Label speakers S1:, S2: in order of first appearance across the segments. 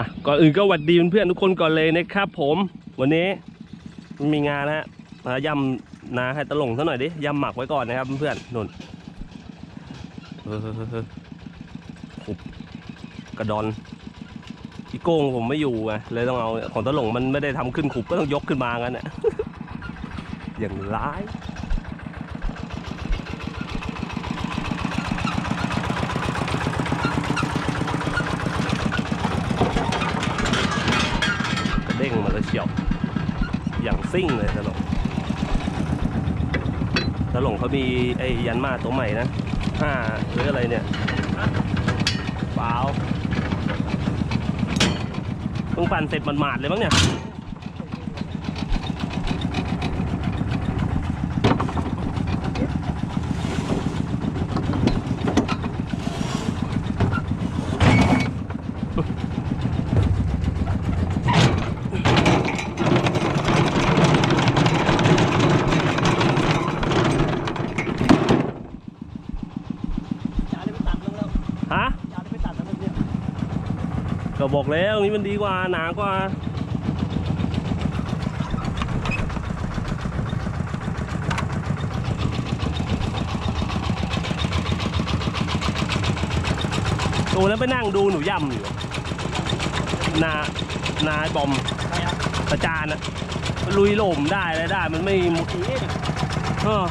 S1: อะก่อนอื่นก็หวัดดีเพื่อนๆทุกคนก่อนเลยนะครับ ผมวันนี้มีงานนะฮะมายำนาให้ตะหลงซะหน่อยดิยำหมักไว้ก่อนนะครับเพื่อนๆนุ่นเออขุบกระดอนอีโก้งผมไม่อยู่ไงเลยต้องเอาของตะหลงมันไม่ได้ทำขึ้นขุบก็ต้องยกขึ้นมางั้นน่ะอย่างร้าย กระเด้งมาแล้วเฉียว อย่าง ซิ่งเลยตลงตลงเขามีไอ้ยันมาตัวใหม่นะห้าหรืออะไรเนี่ยเปล่าเพิ่งปั่นเสร็จหมาดๆเลยมั้งเนี่ยา
S2: ได้ไปตัดลงแล้ว
S1: ฮะ
S2: อย่าได้ไปตัดแล้วเนี่ย
S1: ก็ บอกแล้วตรงนี้มันดีกว่าหนากว่าโอ้แล้วไปนั่งดูหนูย่ำอยู่นานาไอ้บอม
S2: ใครครับ
S1: ประจานอะลุยหล่มได้อะไรได้ มันไม่มุด
S2: สีเนี่ย
S1: เออ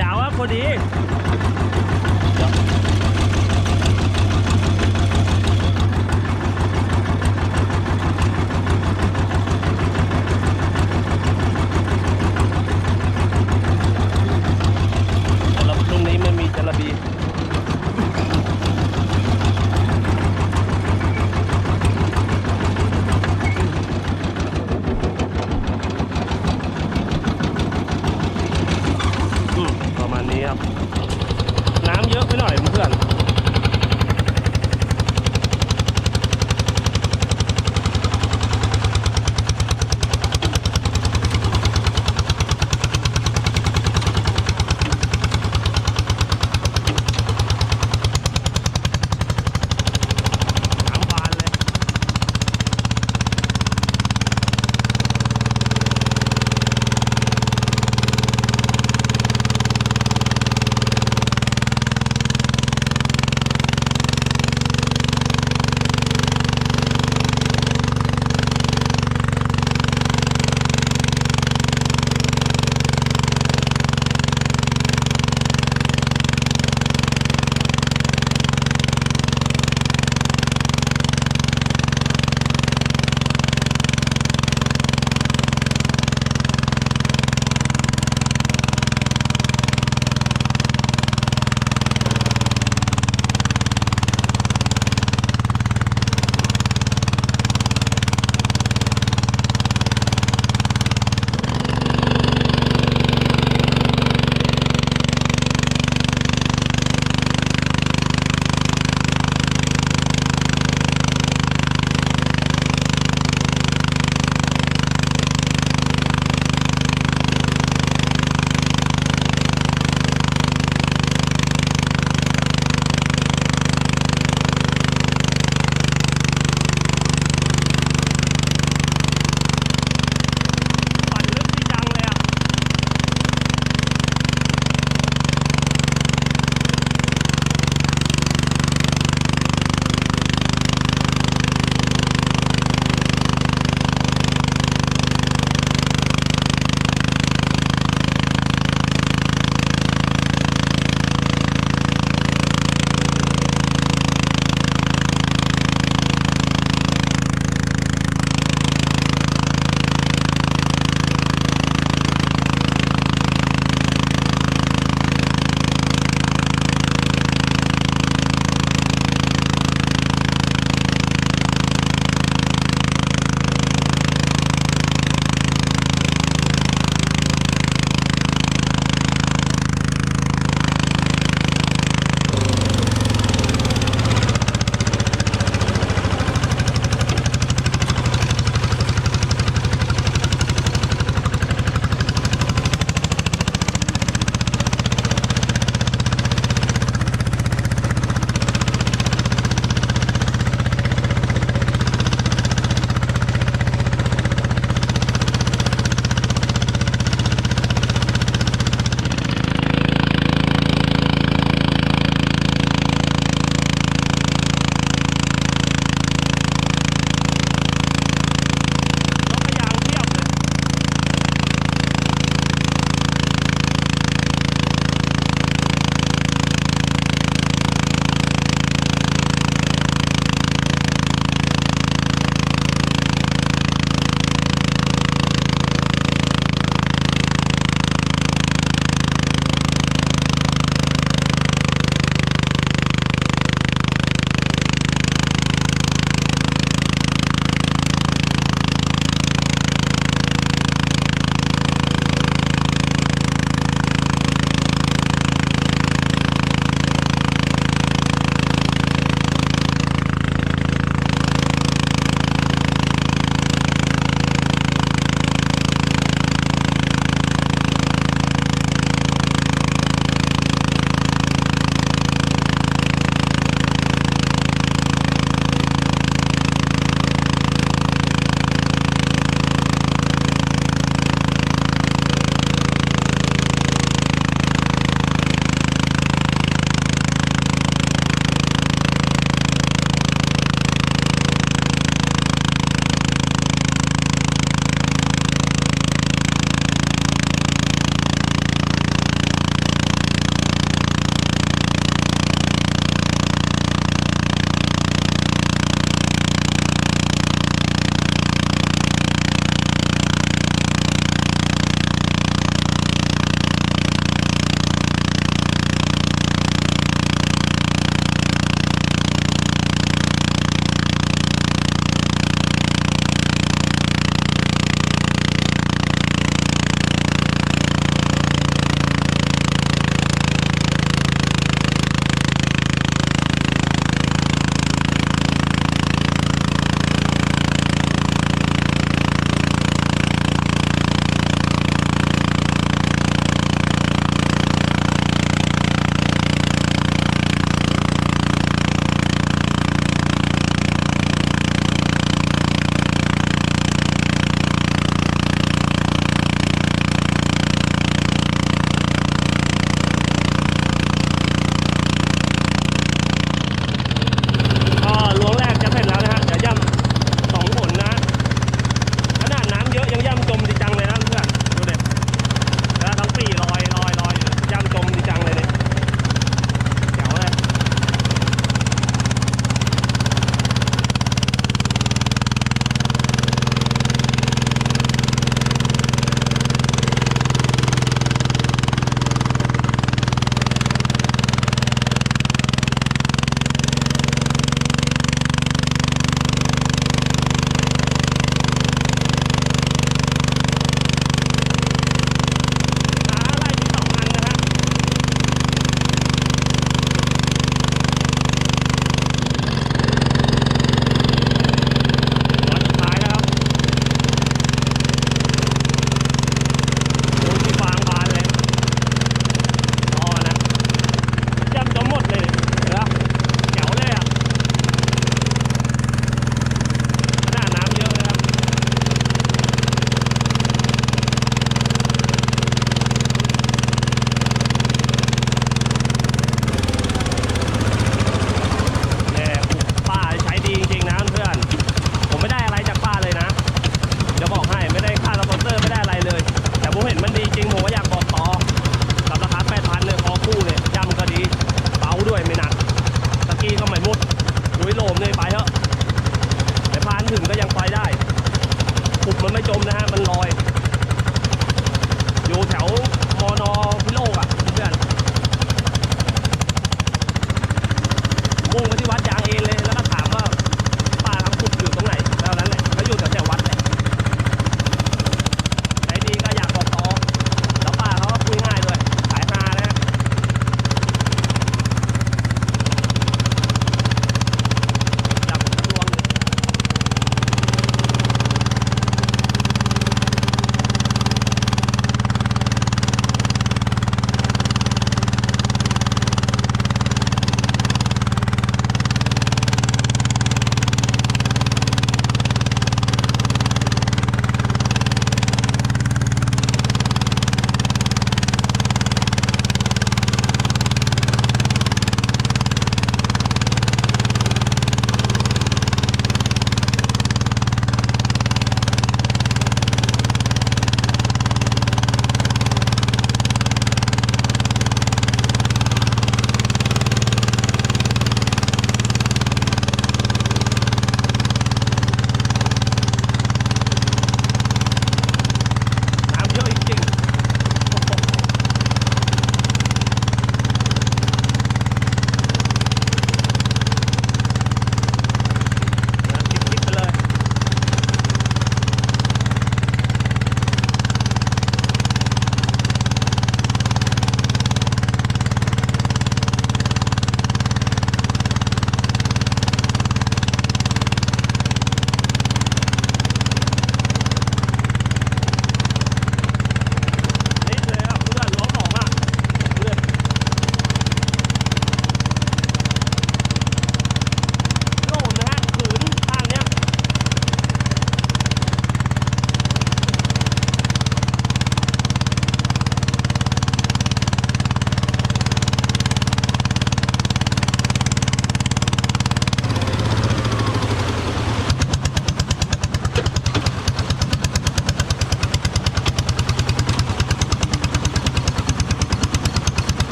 S2: ยาว
S1: ครับพอดี